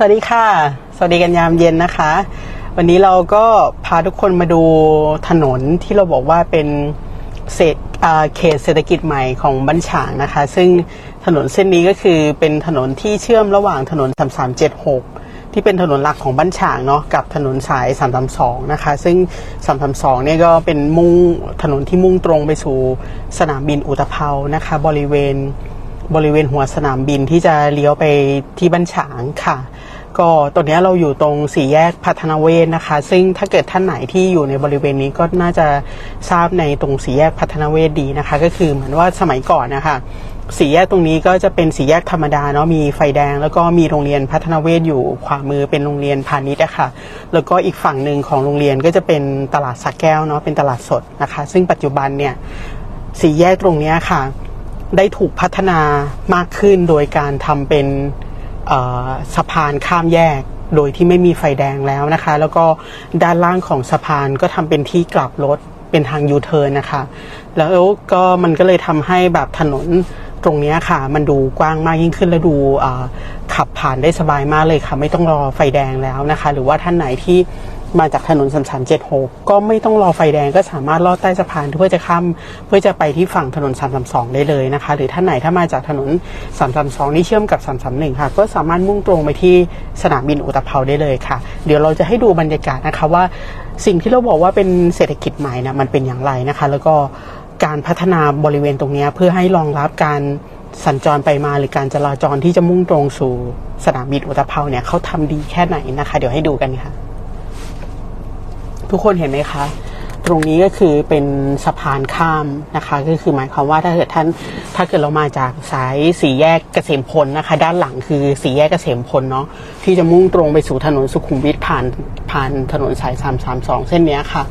สวัสดีค่ะ สวัสดีกันยามเย็นนะคะ วันนี้เราก็พาทุกคนมาดูถนนที่เราบอกว่าเป็นเศษเขตเศรษฐกิจใหม่ของบ้านฉางนะคะ ซึ่งถนนเส้นนี้ก็คือเป็นถนนที่เชื่อมระหว่างถนน 3376 ที่เป็นถนนหลักของบ้านฉางเนาะกับถนนสาย 332 นะคะ ซึ่ง 332 เนี่ยก็เป็นมุ่งถนนที่มุ่งตรงไปสู่สนามบินอุตภเปานะคะ บริเวณบริเวณหัวสนามบินที่จะเลี้ยวไปที่บ้านฉางค่ะ ก็ตอนนี้เราอยู่ตรงสี่แยกพัฒนาเวศนะคะ ซึ่งถ้าเกิดท่านไหนที่อยู่ในบริเวณนี้ก็น่าจะทราบในตรงสี่แยกพัฒนาเวศดีนะคะ ก็คือเหมือนว่าสมัยก่อนนะคะสี่แยกตรงนี้ก็จะเป็นสี่แยกธรรมดาเนาะมีไฟแดง แล้วก็มีโรงเรียนพัฒนาเวศอยู่ขวามือเป็นโรงเรียนพาณิชย์อะค่ะแล้วก็อีกฝั่งหนึ่งของโรงเรียนก็จะเป็นตลาดสักแก้วเนาะเป็นตลาดสดนะคะ ซึ่งปัจจุบันเนี่ยสี่แยกตรงนี้ค่ะ ได้ถูกพัฒนามากขึ้นโดยการทำเป็น สะพานข้ามแยกโดยที่ไม่มีไฟแดงแล้วนะคะ แล้วก็ด้านล่างของสะพานก็ทำเป็นที่กลับรถเป็นทางยูเทิร์นนะคะ แล้วก็มันก็เลยทำให้แบบถนนตรงนี้ค่ะ มันดูกว้างมากยิ่งขึ้นและดูขับผ่านได้สบายมากเลยค่ะ ไม่ต้องรอไฟแดงแล้วนะคะ หรือว่าท่านไหนที่ มาจากถนน3376ก็ไม่ต้องรอไฟแดงก็สามารถลอดใต้สะพานเพื่อจะข้ามเพื่อจะไปที่ฝั่งถนน332ได้เลยนะคะ หรือท่านไหนถ้ามาจากถนน332ที่เชื่อมกับ331ค่ะ ก็สามารถมุ่งตรงไปที่สนามบินอุตภเปาได้เลยค่ะ เดี๋ยวเราจะให้ดูบรรยากาศนะคะว่าสิ่งที่เราบอกว่าเป็นเศรษฐกิจใหม่นะมันเป็นอย่างไรนะคะ แล้วก็การพัฒนาบริเวณตรงนี้เพื่อให้รองรับการสัญจรไปมาหรือการจราจรที่จะมุ่งตรงสู่สนามบินอุตภเปาเนี่ยเขาทำดีแค่ไหนนะคะ เดี๋ยวให้ดูกันค่ะ ทุกคนเห็นไหมคะ ตรงนี้ก็คือเป็นสะพานข้ามนะคะ ก็คือหมายความว่าถ้าเกิดท่านถ้าเกิดเรามาจากสายสี่แยกเกษมพลนะคะ ด้านหลังคือสี่แยกเกษมพลเนาะที่จะมุ่งตรงไปสู่ถนนสุขุมวิทผ่านผ่านถนนสาย 332 เส้นนี้ค่ะ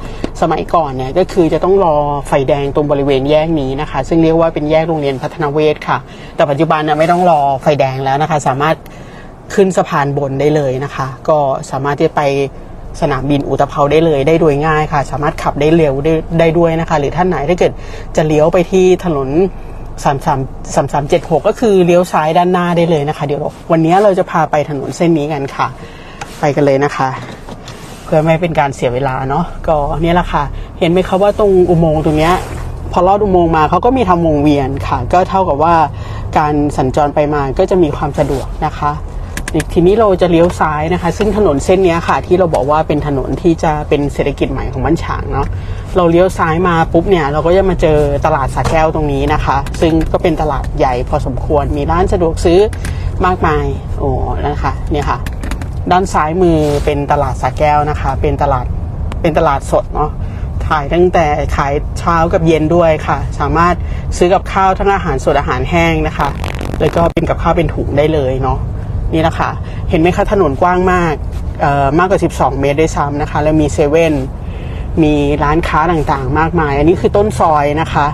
สมัยก่อนเนี่ยก็คือจะต้องรอไฟแดงตรงบริเวณแยกนี้นะคะ ซึ่งเรียกว่าเป็นแยกโรงเรียนพัฒนาเวศค่ะ แต่ปัจจุบันน่ะไม่ต้องรอไฟแดงแล้วนะคะ สามารถขึ้นสะพานบนได้เลยนะคะ ก็สามารถที่จะไป สนามบินอุตภเปาได้เลยได้โดยง่ายค่ะ สามารถขับได้เร็วได้ได้ด้วยนะคะ หรือท่านไหนถ้าเกิดจะเลี้ยวไปที่ถนน3 3 3 3 7 6ก็คือเลี้ยวซ้ายด้านหน้าได้เลยนะคะ เดี๋ยววันนี้เราจะพาไปถนนเส้นนี้กันค่ะ ไปกันเลยนะคะ เพื่อไม่เป็นการเสียเวลาเนาะก็นี่แหละค่ะ เห็นไหมคะว่าตรงอุโมงค์ตรงเนี้ยพอลอดอุโมงค์มาเขาก็มีทำวงเวียนค่ะ ก็เท่ากับว่าการสัญจรไปมาก็จะมีความสะดวกนะคะ ทีนี้เราจะเลี้ยวซ้ายนะคะ ซึ่งถนนเส้นนี้ค่ะ ที่เราบอกว่าเป็นถนนที่จะเป็นเศรษฐกิจใหม่ของบ้านฉางเนาะเราเลี้ยวซ้ายมาปุ๊บเนี่ยเราก็จะมาเจอตลาดสาแก้วตรงนี้นะคะ ซึ่งก็เป็นตลาดใหญ่พอสมควรมีร้านสะดวกซื้อมากมายโอ้นะคะเนี่ยค่ะ ด้านซ้ายมือเป็นตลาดสาแก้วนะคะ เป็นตลาดเป็นตลาดสดเนาะขายตั้งแต่ขายเช้ากับเย็นด้วยค่ะ สามารถซื้อกับข้าวทั้งอาหารสดอาหารแห้งนะคะ แล้วก็เป็นกับข้าวเป็นถุงได้เลยเนาะ นี่นะคะเห็นไหมคะถนนกว้างมากมากกว่า 12 เมตรด้วยซ้ำนะคะ แล้วมีเซเว่นมีร้านค้าต่างๆ มากมาย อันนี้คือต้นซอยนะคะ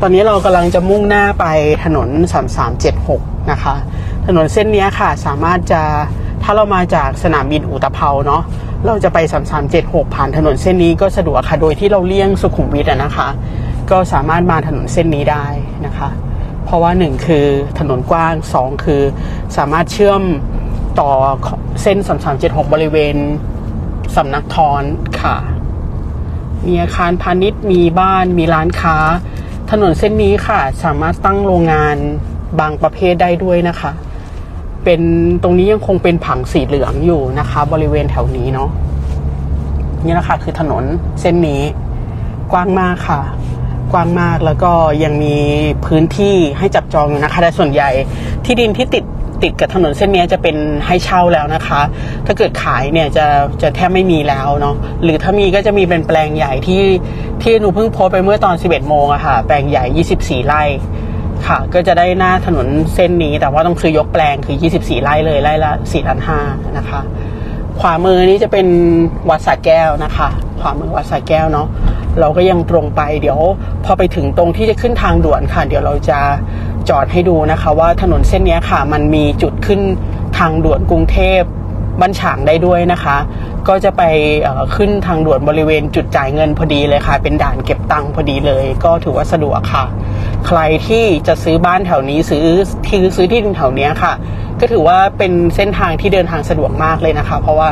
ตอนนี้เรากำลังจะมุ่งหน้าไปถนน 3376 นะคะ ถนนเส้นนี้ค่ะ สามารถจะถ้าเรามาจากสนามบินอุตภเปาเนาะเราจะไป 3376 ผ่านถนนเส้นนี้ก็สะดวกค่ะ โดยที่เราเลี่ยงสุขุมวิทอะนะคะ ก็สามารถมาถนนเส้นนี้ได้นะคะ เพราะว่าหนึ่งคือถนนกว้างสองคือสามารถเชื่อมต่อเส้น 3376 บริเวณสำนักทรค่ะ มีอาคารพาณิชย์มีบ้านมีร้านค้า ถนนเส้นนี้ค่ะ สามารถตั้งโรงงานบางประเภทได้ด้วยนะคะ เป็นตรงนี้ยังคงเป็นผังสีเหลืองอยู่นะคะ บริเวณแถวนี้เนาะนี่แหละค่ะคือถนนเส้นนี้กว้างมากค่ะ กว้างมากแล้วก็ยังมีพื้นที่ให้จับจองอยู่นะคะแต่ส่วนใหญ่ที่ดินที่ติดติดกับถนนเส้นนี้จะเป็นให้เช่าแล้วนะคะ ถ้าเกิดขายเนี่ยจะจะแทบไม่มีแล้วเนาะ หรือถ้ามีก็จะมีเป็นแปลงใหญ่ที่ที่หนูเพิ่งโพสไปเมื่อตอน 11 โมงอะค่ะ แปลงใหญ่ 24 ไร่ค่ะ ก็จะได้หน้าถนนเส้นนี้ แต่ว่าต้องคือยกแปลงคือ 24 ไร่เลย ไร่ละ4ล้านห้านะคะ ขวามือนี้จะเป็นวัดสระแก้วนะคะ ขวามือวัดสระแก้วเนาะ เราก็ยังตรงไปเดี๋ยว พอไปถึงตรงที่จะขึ้นทางด่วนค่ะ เดี๋ยวเราจะจอดให้ดูนะคะ ว่าถนนเส้นนี้ค่ะ มันมีจุดขึ้นทางด่วนกรุงเทพบ้านฉางได้ด้วยนะคะ ก็จะไปขึ้นทางด่วนบริเวณจุดจ่ายเงินพอดีเลยค่ะ เป็นด่านเก็บตังค์พอดีเลย ก็ถือว่าสะดวกค่ะ ใครที่จะซื้อบ้านแถวนี้ซื้อที่ซื้อที่ดินแถวนี้ค่ะ ก็ถือว่าเป็นเส้นทางที่เดินทางสะดวกมากเลยนะคะ เพราะว่า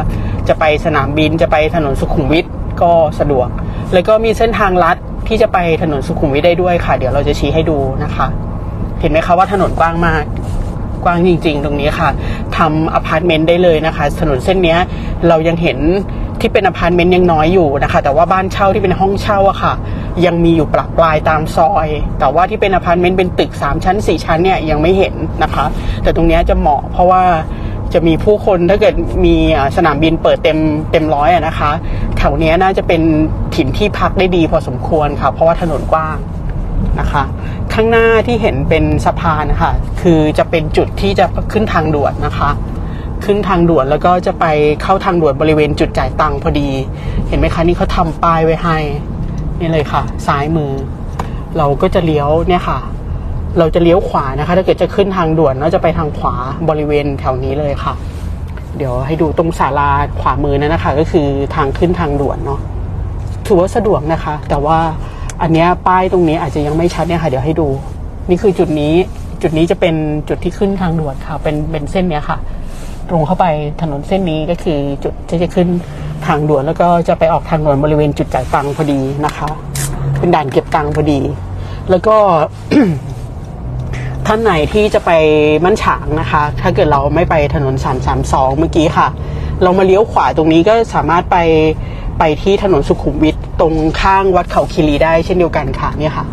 จะไปสนามบินจะไปถนนสุขุมวิทก็สะดวก แล้วก็มีเส้นทางลัดที่จะไปถนนสุขุมวิทได้ด้วยค่ะ เดี๋ยวเราจะชี้ให้ดูนะคะ เห็นไหมคะว่าถนนกว้างมาก กว้างจริง ๆ ตรงนี้ค่ะทำอพาร์ตเมนต์ได้เลยนะคะ ถนนเส้นเนี้ยเรายังเห็นที่เป็นอพาร์ตเมนต์ยังน้อยอยู่นะคะ แต่ว่าบ้านเช่าที่เป็นห้องเช่าอะค่ะ ยังมีอยู่ปลักปลายตามซอย แต่ว่าที่เป็นอพาร์ตเมนต์เป็นตึก 3 ชั้น 4 ชั้นเนี่ยยังไม่เห็นนะคะ แต่ตรงนี้จะเหมาะเพราะว่าจะมีผู้คนถ้าเกิดมีสนามบินเปิดเต็มเต็มร้อยอะนะคะ แถวนี้น่าจะเป็นถิ่นที่พักได้ดีพอสมควรค่ะ เพราะว่าถนนกว้างนะคะ ข้างหน้าที่เห็นเป็นสะพานนะคะคือจะเป็นจุดที่จะขึ้นทางด่วนนะคะ ขึ้นทางด่วนแล้วก็จะไปเข้าทางด่วนบริเวณจุดจ่ายตังค์พอดี เห็นไหมคะนี่เขาทำป้ายไว้ให้นี่เลยค่ะ ซ้ายมือ เราก็จะเลี้ยวเนี่ยค่ะ เราจะเลี้ยวขวานะคะ ถ้าเกิดจะขึ้นทางด่วนเราจะไปทางขวาบริเวณแถวนี้เลยค่ะ เดี๋ยวให้ดูตรงศาลาขวามือนั่นนะคะ ก็คือทางขึ้นทางด่วนเนาะถือว่าสะดวกนะคะ แต่ว่าอันเนี้ยป้ายตรงนี้อาจจะยังไม่ชัดเนี่ยค่ะเดี๋ยวให้ดู นี่คือจุดนี้จุดนี้จะเป็นจุดที่ขึ้นทางด่วนค่ะ เป็นเป็นเส้นเนี้ยค่ะ ตรงเข้าไปถนนเส้นนี้ก็คือจุดที่จะขึ้นทางด่วนแล้วก็จะไปออกทางด่วนบริเวณจุดจ่ายตังค์พอดีนะคะ เป็นด่านเก็บตังค์พอดี แล้วก็ ท่านไหนที่จะไปมั่นฉางนะคะ ถ้าเกิดเราไม่ไปถนน 332 เมื่อกี้ค่ะ เรามาเลี้ยวขวาตรงนี้ก็สามารถไปไปที่ถนนสุขุมวิทตรงข้างวัดเขาคีรีได้เช่นเดียวกันค่ะเนี่ยค่ะ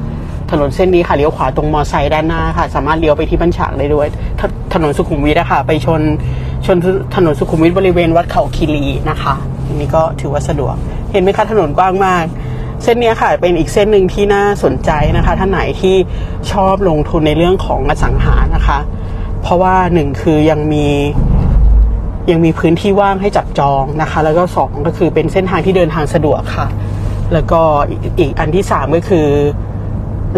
ถนนเส้นนี้ค่ะเลี้ยวขวาตรงมอไซค์ด้านหน้าค่ะ สามารถเลี้ยวไปที่บ้านฉางได้ด้วยถถนนสุขุมวิทนะคะไปชนชนถนนสุขุมวิทบริเวณวัดเขาคีรีนะคะอันนี้ก็ถือว่าสะดวก เห็นไหมคะถนนกว้างมาก เส้นนี้ค่ะเป็นอีกเส้นหนึ่งที่น่าสนใจนะคะท่านไหนที่ชอบลงทุนในเรื่องของอสังหานะคะ เพราะว่าหนึ่งคือยังมียังมีพื้นที่ว่างให้จับจองนะคะ แล้วก็สองก็คือเป็นเส้นทางที่เดินทางสะดวกค่ะ แล้วก็อีกอันที่สามก็คือ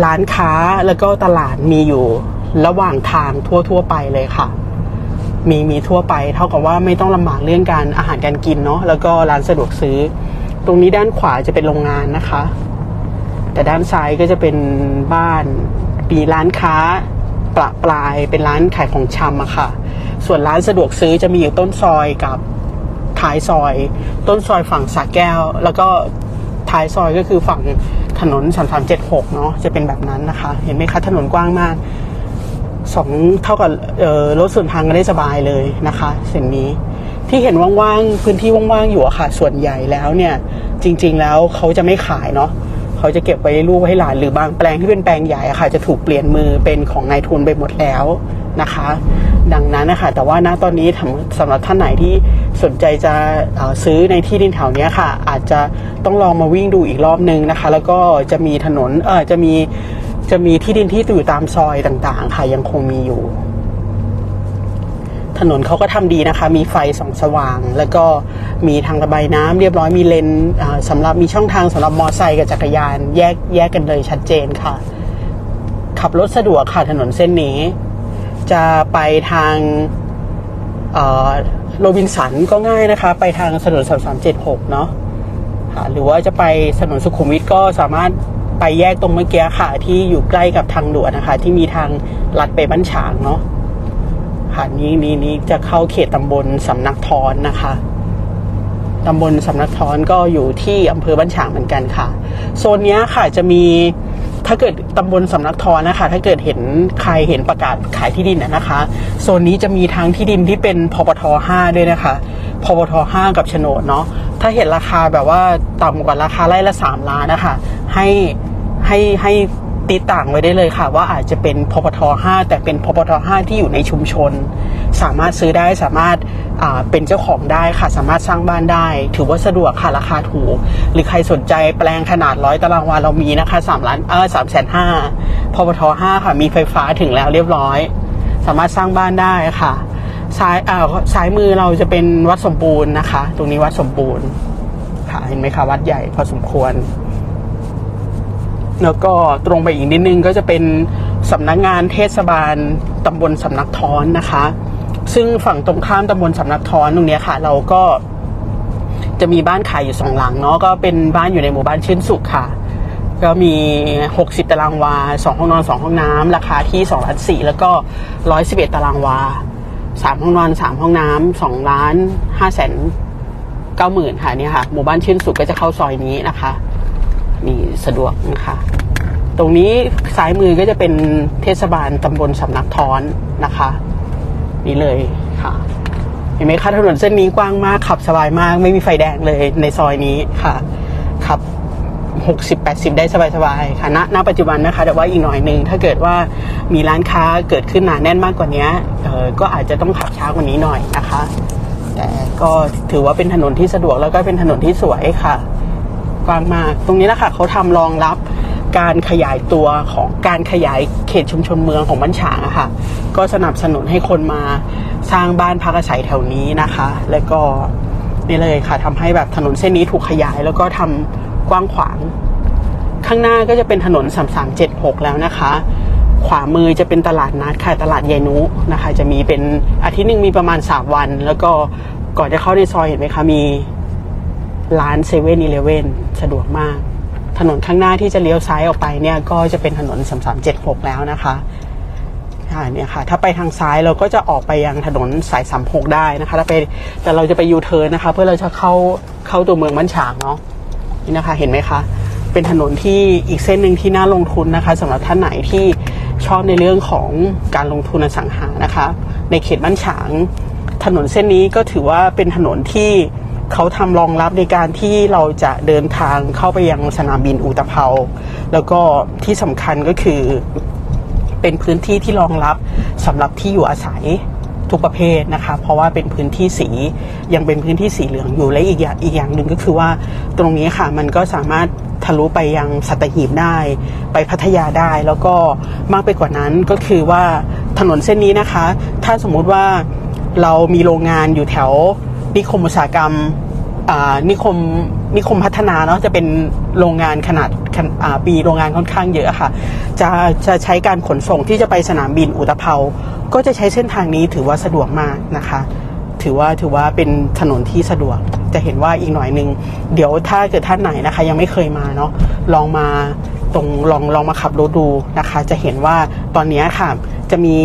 ร้านค้าแล้วก็ตลาดมีอยู่ระหว่างทางทั่วทั่วไปเลยค่ะ มีมีทั่วไป เท่ากับว่าไม่ต้องลำบากเรื่องการอาหารการกินเนาะแล้วก็ร้านสะดวกซื้อ ตรงนี้ด้านขวาจะเป็นโรงงานนะคะ แต่ด้านซ้ายก็จะเป็นบ้านมีร้านค้าประปรายเป็นร้านขายของชำอะค่ะ ส่วนร้านสะดวกซื้อจะมีอยู่ต้นซอยกับท้ายซอย ต้นซอยฝั่งสาแก้ว แล้วก็ท้ายซอยก็คือฝั่งถนนสามสามเจ็ดหกเนาะจะเป็นแบบนั้นนะคะ เห็นไหมคะถนนกว้างมากสองเท่ากับรถส่วนทางกันได้สบายเลยนะคะ เสิ่งนี้ ที่เห็นว่างๆพื้นที่ว่างๆอยู่อะค่ะ ส่วนใหญ่แล้วเนี่ย จริง ๆ แล้วเขาจะไม่ขายเนาะเขาจะเก็บไว้ลูกไว้ให้หลานหรือบางแปลงที่เป็นแปลงใหญ่อะค่ะ จะถูกเปลี่ยนมือเป็นของนายทุนไปหมดแล้วนะคะ ดังนั้นนะคะแต่ว่าณตอนนี้สำหรับท่านไหนที่สนใจจะซื้อในที่ดินแถวนี้ค่ะ อาจจะต้องลองมาวิ่งดูอีกรอบนึงนะคะ แล้วก็จะมีถนนเออจะมีจะมีที่ดินที่อยู่ตามซอยต่างๆ ค่ะยังคงมีอยู่ ถนนเขาก็ทำดีนะคะ มีไฟส่องสว่าง แล้วก็มีทางระบายน้ำเรียบร้อยมีเลนอ่าสำหรับมีช่องทางสำหรับมอเตอร์ไซค์กับจักรยาน แยกแยกกันเลยชัดเจนค่ะ ขับรถสะดวกค่ะถนนเส้นนี้ จะไปทางโรบินสันก็ง่ายนะคะ ไปทางถนนสามสามเจ็ดหกเนาะหรือว่าจะไปถนนสุขุมวิทก็สามารถไปแยกตรงเมื่อกี้ค่ะ ที่อยู่ใกล้กับทางด่วนนะคะ ที่มีทางลัดไปบ้านฉางเนาะ ค่ะนี้นี้นี้จะเข้าเขตตำบลสำนักทอนนะคะตำบลสำนักทอนก็อยู่ที่อำเภอบ้านฉางเหมือนกันค่ะ โซนนี้ค่ะจะมีถ้าเกิดตำบลสำนักทอนนะคะ ถ้าเกิดเห็นใครเห็นประกาศขายที่ดินนะคะ โซนนี้จะมีทั้งที่ดินที่เป็นพปท5ด้วยนะคะพปท5กับโฉนดเนาะถ้าเห็นราคาแบบว่าต่ำกว่าราคาไร่ละ3ล้านนะคะ ให้ให้ให้ ตีต่างไว้ได้เลยค่ะ ว่าอาจจะเป็นพปท5แต่เป็นพปท5ที่อยู่ในชุมชน สามารถซื้อได้สามารถาเป็นเจ้าของได้ค่ะ สามารถสร้างบ้านได้ ถือว่าสะดวกค่ะราคาถูก หรือใครสนใจแปลงขนาดร้อยตารางวาเรามีนะคะ3ล้านเออสามแสนห้าพปท5ค่ะ มีไฟฟ้าถึงแล้วเรียบร้อย สามารถสร้างบ้านได้ค่ะซ้ายอ่าซ้ายมือเราจะเป็นวัดสมบูรณ์นะคะ ตรงนี้วัดสมบูรณ์ค่ะเห็นไหมคะวัดใหญ่พอสมควร แล้วก็ตรงไปอีกนิดนึงก็จะเป็นสำนักงานเทศบาลตำบลสำนักท้อนนะคะ ซึ่งฝั่งตรงข้ามตำบลสำนักท้อนตรงนี้ค่ะ เราก็จะมีบ้านขายอยู่สองหลังเนาะก็เป็นบ้านอยู่ในหมู่บ้านชื่นสุขค่ะ ก็มี 60 ตารางวา 2 ห้องนอน 2 ห้องน้ำราคาที่2ล้าน4แล้วก็ 111 ตารางวาสามห้องนอนสามห้องน้ำสองล้านห้าแสนเก้าหมื่นค่ะเนี่ยค่ะ หมู่บ้านชื่นสุขก็จะเข้าซอยนี้นะคะ นี่สะดวกนะคะ ตรงนี้ซ้ายมือก็จะเป็นเทศบาลตำบลสำนักท้อนนะคะ นี่เลยค่ะเห็นไหมคะถนนเส้นนี้กว้างมากขับสบายมาก ไม่มีไฟแดงเลยในซอยนี้ค่ะขับ 60 80 ได้สบายๆค่ะณณปัจจุบันนะคะ แต่ว่าอีกหน่อยหนึ่งถ้าเกิดว่ามีร้านค้าเกิดขึ้นหนาแน่นมากกว่านี้เออก็อาจจะต้องขับช้ากว่านี้หน่อยนะคะ แต่ก็ถือว่าเป็นถนนที่สะดวกแล้วก็เป็นถนนที่สวยค่ะ กว้างมาก ตรงนี้นะคะเขาทำรองรับการขยายตัวของการขยายเขตชุมชนเมืองของบ้านฉางอะค่ะ ก็สนับสนุนให้คนมาสร้างบ้านพักอาศัยแถวนี้นะคะ แล้วก็นี่เลยค่ะทำให้แบบถนนเส้นนี้ถูกขยายแล้วก็ทำกว้างขวาง ข้างหน้าก็จะเป็นถนน 3376 แล้วนะคะ ขวามือจะเป็นตลาดนัดค่ะตลาดยายนุนะคะ จะมีเป็นอาทิตย์หนึ่งมีประมาณ 3 วัน แล้วก็ก่อนจะเข้าในซอยเห็นไหมคะมี ร้านเซเว่นอีเลเว่นสะดวกมาก ถนนข้างหน้าที่จะเลี้ยวซ้ายออกไปเนี่ยก็จะเป็นถนน 3376 แล้วนะคะค่ะเนี่ยค่ะ ถ้าไปทางซ้ายเราก็จะออกไปยังถนนสาย 36 ได้นะคะถ้าไปแต่เราจะไปยูเทิร์นนะคะ เพื่อเราจะเข้าเข้าตัวเมืองบ้านฉางเนาะนี่นะคะเห็นไหมคะเป็นถนนที่อีกเส้นหนึ่งที่น่าลงทุนนะคะสำหรับท่านไหนที่ชอบในเรื่องของการลงทุนอสังหานะคะ ในเขตบ้านฉาง ถนนเส้นนี้ก็ถือว่าเป็นถนนที่ เขาทำรองรับในการที่เราจะเดินทางเข้าไปยังสนามบินอุตภเปาแล้วก็ที่สำคัญก็คือเป็นพื้นที่ที่รองรับสำหรับที่อยู่อาศัยทุกประเภทนะคะ เพราะว่าเป็นพื้นที่สียังเป็นพื้นที่สีเหลืองอยู่และอีกอย่างอีกอย่างหนึ่งก็คือว่าตรงนี้ค่ะมันก็สามารถทะลุไปยังสัตหีบได้ ไปพัทยาได้แล้วก็มากไปกว่านั้นก็คือว่าถนนเส้นนี้นะคะ ถ้าสมมุติว่าเรามีโรงงานอยู่แถว นิคมอุตสาหกรรมอ่านิคมนิคมพัฒนาเนาะจะเป็นโรงงานขนาดอ่าปีโรงงานค่อนข้างเยอะค่ะ จะจะใช้การขนส่งที่จะไปสนามบินอุตภเปาก็จะใช้เส้นทางนี้ถือว่าสะดวกมากนะคะ ถือว่าถือว่าเป็นถนนที่สะดวกจะเห็นว่าอีกหน่อยหนึ่งเดี๋ยวถ้าเกิดท่านไหนนะคะ ยังไม่เคยมาเนาะลองมาตรงลองลองมาขับรถดูนะคะ จะเห็นว่าตอนนี้ค่ะจะมี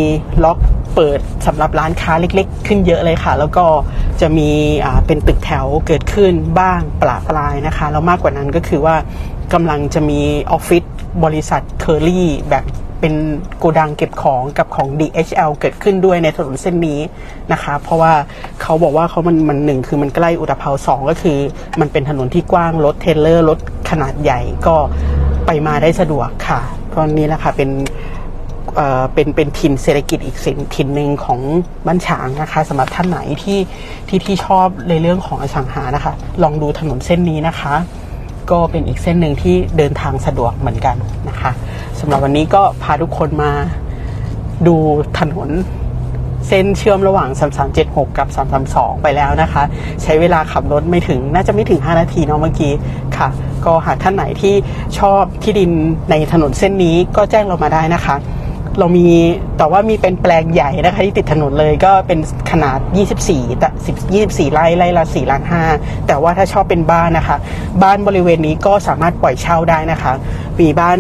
ล็อก เปิดสำหรับร้านค้าเล็กๆ ขึ้นเยอะเลยค่ะ แล้วก็จะมีเป็นตึกแถวเกิดขึ้นบ้างปลาปลายนะคะ แล้วมากกว่านั้นก็คือว่ากำลังจะมีออฟฟิศบริษัทเคอรี่แบบเป็นโกดังเก็บของกับของ DHL เกิดขึ้นด้วยในถนนเส้นนี้นะคะ เพราะว่าเขาบอกว่าเขามันมันหนึ่งคือมันใกล้อุตภเปาสองก็คือ มันเป็นถนนที่กว้างรถเทเลอร์รถขนาดใหญ่ก็ไปมาได้สะดวกค่ะเพราะนี้แหละค่ะเป็น เป็นเป็นถิ่นเศรษฐกิจอีกสิ่งถิ่นหนึ่งของบ้านฉางนะคะสำหรับท่านไหนที่ที่ที่ชอบในเรื่องของอสังหานะคะ ลองดูถนนเส้นนี้นะคะ ก็เป็นอีกเส้นหนึ่งที่เดินทางสะดวกเหมือนกันนะคะสำหรับวันนี้ก็พาทุกคนมาดูถนนเส้นเชื่อมระหว่าง 3376 กับ 332 ไปแล้วนะคะ ใช้เวลาขับรถไม่ถึงน่าจะไม่ถึง 5 นาทีเนาะเมื่อกี้ค่ะ ก็หากท่านไหนที่ชอบที่ดินในถนนเส้นนี้ก็แจ้งเรามาได้นะคะ เรามีแต่ว่ามีเป็นแปลงใหญ่นะคะที่ติดถนนเลยก็เป็นขนาด 24แต่10 24ไร่ไร่ละ4ล้าน5แต่ว่าถ้าชอบเป็นบ้านนะคะ บ้านบริเวณนี้ก็สามารถปล่อยเช่าได้นะคะมีบ้าน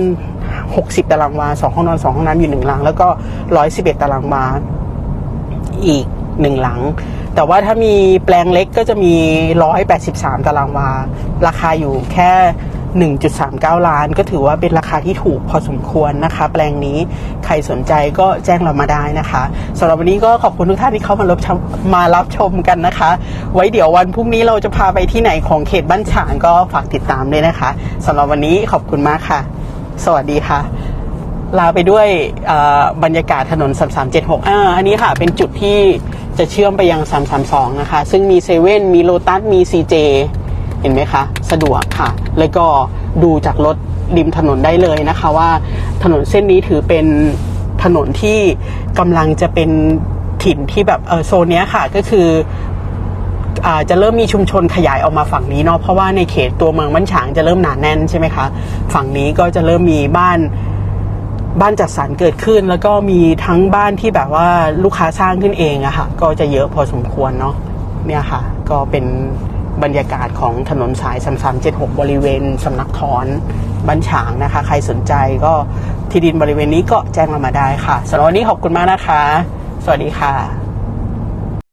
60 ตารางวา 2 ห้องนอน 2 ห้องน้ำอยู่ 1 หลัง แล้วก็ 111 ตารางวา อีกหนึ่งหลัง แต่ว่าถ้ามีแปลงเล็กก็จะมี 183 ตารางวา ราคาอยู่แค่ 1.39 ล้าน ก็ถือว่าเป็นราคาที่ถูกพอสมควรนะคะ แปลงนี้ใครสนใจก็แจ้งเรามาได้นะคะสำหรับวันนี้ก็ขอบคุณทุกท่านที่เข้ามารับชมมารับชมกันนะคะ ไว้เดี๋ยววันพรุ่งนี้เราจะพาไปที่ไหนของเขตบ้านฉางก็ฝากติดตามด้วยนะคะสำหรับวันนี้ขอบคุณมากค่ะ สวัสดีค่ะลาไปด้วยบรรยากาศถนน 3376อ่าอันนี้ค่ะ เป็นจุดที่จะเชื่อมไปยัง 332 นะคะ ซึ่งมีเซเว่นมีโลตัส มี CJ เจ เห็นไหมคะ สะดวกค่ะ แล้วก็ดูจากรถริมถนนได้เลยนะคะว่าถนนเส้นนี้ถือเป็นถนนที่กำลังจะเป็นถิ่นที่แบบเออโซนเนี้ยค่ะก็คือจะเริ่มมีชุมชนขยายออกมาฝั่งนี้เนาะเพราะว่าในเขตตัวเมืองบ้านฉางจะเริ่มหนาแน่นใช่ไหมคะฝั่งนี้ก็จะเริ่มมีบ้านบ้านจัดสรรเกิดขึ้น แล้วก็มีทั้งบ้านที่แบบว่าลูกค้าสร้างขึ้นเองอะค่ะ ก็จะเยอะพอสมควรเนาะเนี่ยค่ะ ก็เป็น บรรยากาศของถนนสาย 3376 บริเวณสำนักทอนบ้านฉางนะคะ ใครสนใจก็ที่ดินบริเวณนี้ก็แจ้งเรามาได้ค่ะสำหรับวันนี้ขอบคุณมากนะคะ สวัสดีค่ะ